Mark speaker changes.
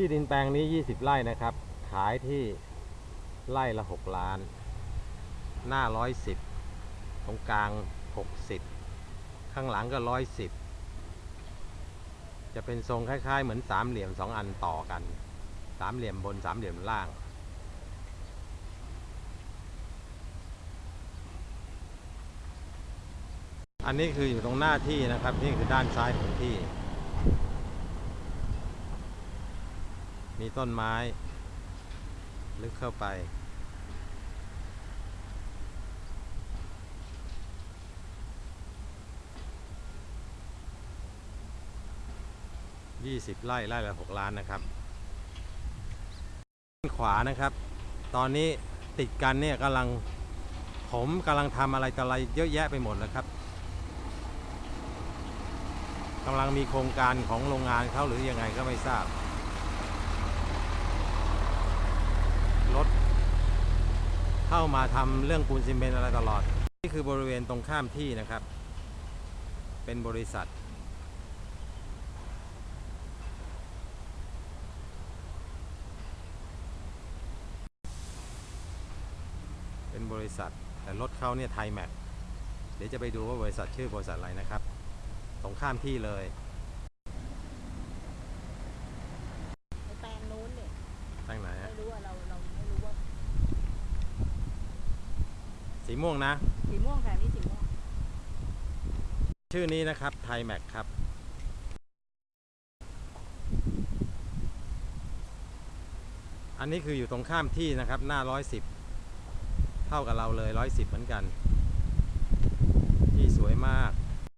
Speaker 1: ที่ดินแปลงนี้ 20 ไร่นะครับ ขายที่ไร่ละ 6 ล้าน หน้า 110 ตรงกลาง 60 ข้างหลังก็ 110 จะเป็นทรงคล้าย ๆ เหมือนสามเหลี่ยมสองอันต่อกัน สามเหลี่ยมบนสามเหลี่ยมล่าง อันนี้คืออยู่ตรงหน้าที่นะครับ นี่คือด้านซ้ายของที่ มีต้นไม้ ลึกเข้าไป ยี่สิบไร่ไร่ละหกล้านนะครับขวานะครับ ตอนนี้ติดกันเนี่ยกำลังผมกำลังทำอะไรต่ออะไรเยอะแยะไปหมดแล้วครับกำลังมีโครงการของโรงงานเขาหรือยังไงก็ไม่ทราบ รถเข้า มาทำเรื่องปูนซีเมนต์อะไรตลอด นี่คือบริเวณตรงข้ามที่นะครับ เป็นบริษัท เป็นบริษัท แต่รถเขาเนี่ยไทยแม็กเดี๋ยวจะไปดูว่าบริษัทชื่อบริษัทอะไรนะครับ ตรงข้ามที่เลย
Speaker 2: ในแปลงนู้นเนี่ย
Speaker 1: ตั้งไหน
Speaker 2: ไม่
Speaker 1: ฮะ
Speaker 2: รู้ว่าเราเราไม่รู้ว่า
Speaker 1: สีม่วงนะ
Speaker 2: สีม่วงค่ะนี่สีม่วง
Speaker 1: ชื่อนี้นะครับไทยแม็กครับ อันนี้คืออยู่ตรงข้ามที่นะครับ หน้า 110 เท่ากับเราเลย 110 เหมือนกัน ที่สวยมาก